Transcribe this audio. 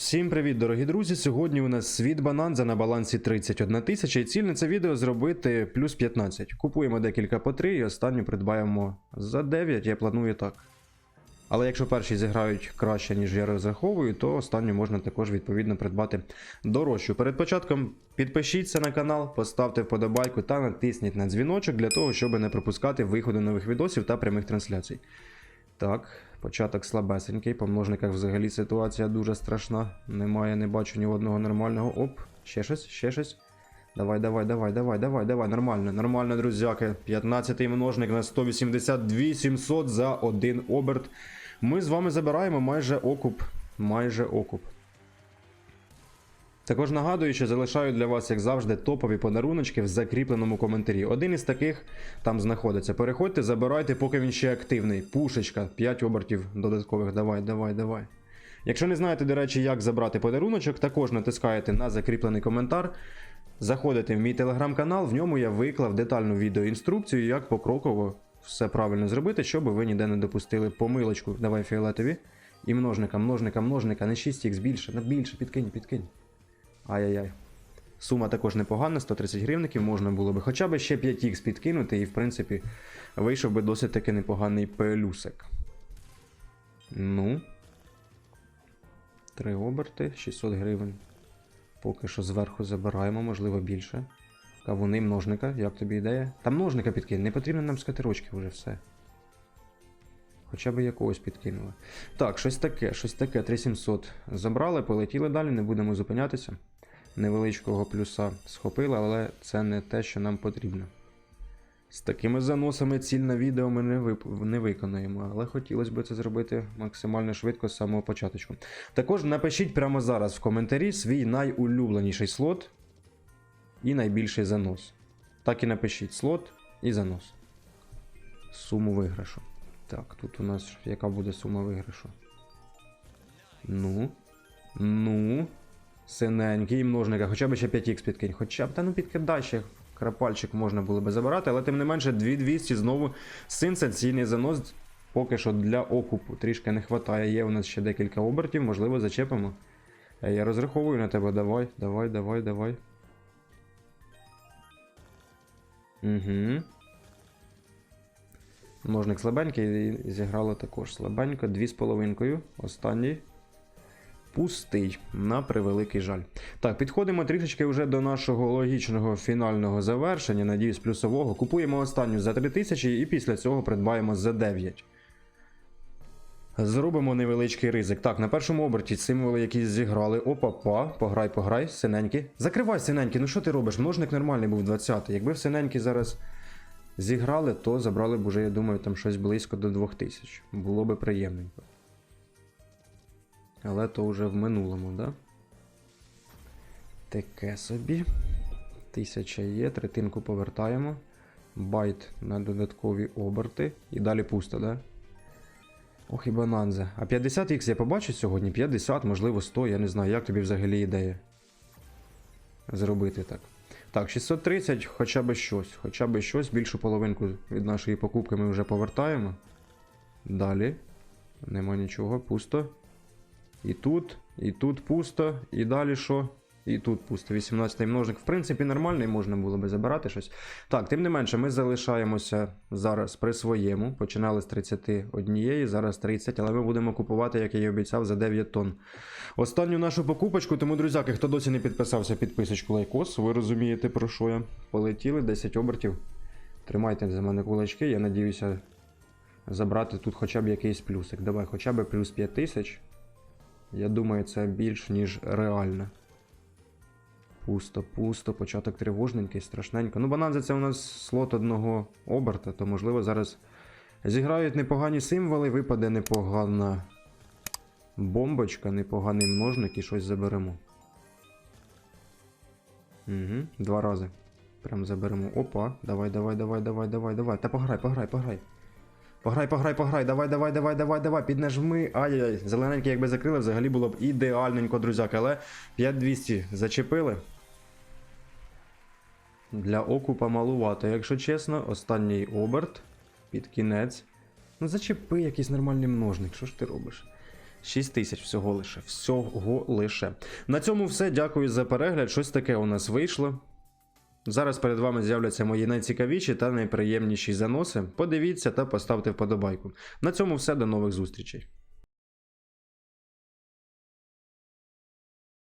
Всім привіт, дорогі друзі! Сьогодні у нас світ бананза на балансі 31 тисяча і ціль на це відео зробити плюс 15. Купуємо декілька по 3 і останню придбаємо за 9, я планую так. Але якщо перші зіграють краще, ніж я розраховую, то останню можна також відповідно придбати дорожчу. Перед початком підпишіться на канал, поставте вподобайку та натисніть на дзвіночок для того, щоб не пропускати виходу нових відосів та прямих трансляцій. Так, початок слабесенький. По множниках взагалі ситуація дуже страшна. Немає, не бачу ні одного нормального. Оп, ще щось, ще щось. Давай, давай, давай, давай, давай, давай, нормально, нормально, друзяки. 15-й множник на 182 700 за один оберт. Ми з вами забираємо майже окуп. Майже окуп. Також нагадую, що залишаю для вас, як завжди, топові подаруночки в закріпленому коментарі. Один із таких там знаходиться. Переходьте, забирайте, поки він ще активний. Пушечка, 5 обертів додаткових. Давай, давай, давай. Якщо не знаєте, до речі, як забрати подаруночок, також натискаєте на закріплений коментар. Заходите в мій телеграм-канал, в ньому я виклав детальну відеоінструкцію, як покроково все правильно зробити, щоб ви ніде не допустили помилочку. Давай фіолетові. І множника, множника, множника, не 6х більше, на більше, підкинь, підкинь. Ай-яй-яй. Сума також непогана, 130 гривників, можна було би хоча б ще 5х підкинути, і в принципі вийшов би досить таки непоганий пелюсик. Ну. Три оберти, 600 гривень. Поки що зверху забираємо, можливо, більше. Кавуни множника, як тобі ідея? Та множника підкинь, не потрібно нам скатерочки вже все. Хоча б якогось підкинули. Так, щось таке, щось таке. 3700 забрали, полетіли далі, не будемо зупинятися. Невеличкого плюса схопили, але це не те, що нам потрібно. З такими заносами ціль на відео ми не, вип... не виконаємо, але хотілося б це зробити максимально швидко з самого початку. Також напишіть прямо зараз в коментарі свій найулюбленіший слот і найбільший занос. Так і напишіть слот і занос. Суму виграшу. Так, тут у нас яка буде сума виграшу? Ну. Ну. Синенький множника, хоча б ще 5х підкинь. Хоча б, та ну підкидай ще крапальчик можна було би забирати, але тим не менше 2200 знову сенсаційний занос. Поки що для окупу трішки не вистачає. Є у нас ще декілька обертів, можливо, зачепимо. Е, Я розраховую на тебе. Давай, давай, давай, давай. Угу. Множник слабенький і зіграло також слабенько. Дві з половинкою. Останній. Пустий, на превеликий жаль. Так, підходимо трішечки вже до нашого логічного фінального завершення. Надіюсь, плюсового. Купуємо останню за 3000 і після цього придбаємо за 9. Зробимо невеличкий ризик. Так, на першому оберті символи якісь зіграли. Опа-па, пограй, пограй, синенький. Закривай синенький, ну що ти робиш? Множник нормальний був 20 Якби в синенький зараз зіграли, то забрали б уже, я думаю, там щось близько до 2000. Було би приємненько. Але то вже в минулому, да? Таке собі. Тисяча є, третинку повертаємо. Байт на додаткові оберти. І далі пусто, да? Ох і бананзе. А 50х я побачу сьогодні? 50, можливо, 100, я не знаю, як тобі взагалі ідея. Зробити так. Так, 630, хоча б щось. Хоча б щось, більшу половинку від нашої покупки ми вже повертаємо. Далі. Нема нічого, пусто. І тут, і тут пусто, і далі що? І тут пусто. 18-й множник. В принципі, нормальний, можна було би забирати щось. Так, тим не менше, ми залишаємося зараз при своєму. Починали з 31, зараз 30, але ми будемо купувати, як я і обіцяв, за 9 тонн. Останню нашу покупочку, тому, друзяки, хто досі не підписався, підписочку лайкос, ви розумієте, про що я. Полетіли 10 обертів. Тримайте за мене кулачки, я надіюся забрати тут хоча б якийсь плюсик. Давай, хоча б плюс 5000. Я думаю, це більш ніж реально. Пусто, пусто, початок тривожненький, страшненько. Ну, бананзи це у нас слот одного оберта, то можливо зараз зіграють непогані символи, випаде непогана бомбочка, непоганий множник і щось заберемо. Угу, два рази. Прям заберемо. Опа, давай, давай, давай, давай, давай, давай. Та пограй, пограй, пограй. Пограй, пограй, пограй, давай, давай, давай, давай, давай, піднажми. Ай-яй-яй, зелененький, якби закрили, взагалі було б ідеальненько, друзяки, але 5200 зачепили. Для окупа малувато, якщо чесно, останній оберт під кінець. Ну зачепи якийсь нормальний множник, що ж ти робиш? 6 тисяч всього лише. Всього лише. На цьому все. Дякую за перегляд. Щось таке у нас вийшло. Зараз перед вами з'являться мої найцікавіші та найприємніші заноси. Подивіться та поставте вподобайку. На цьому все. До нових зустрічей.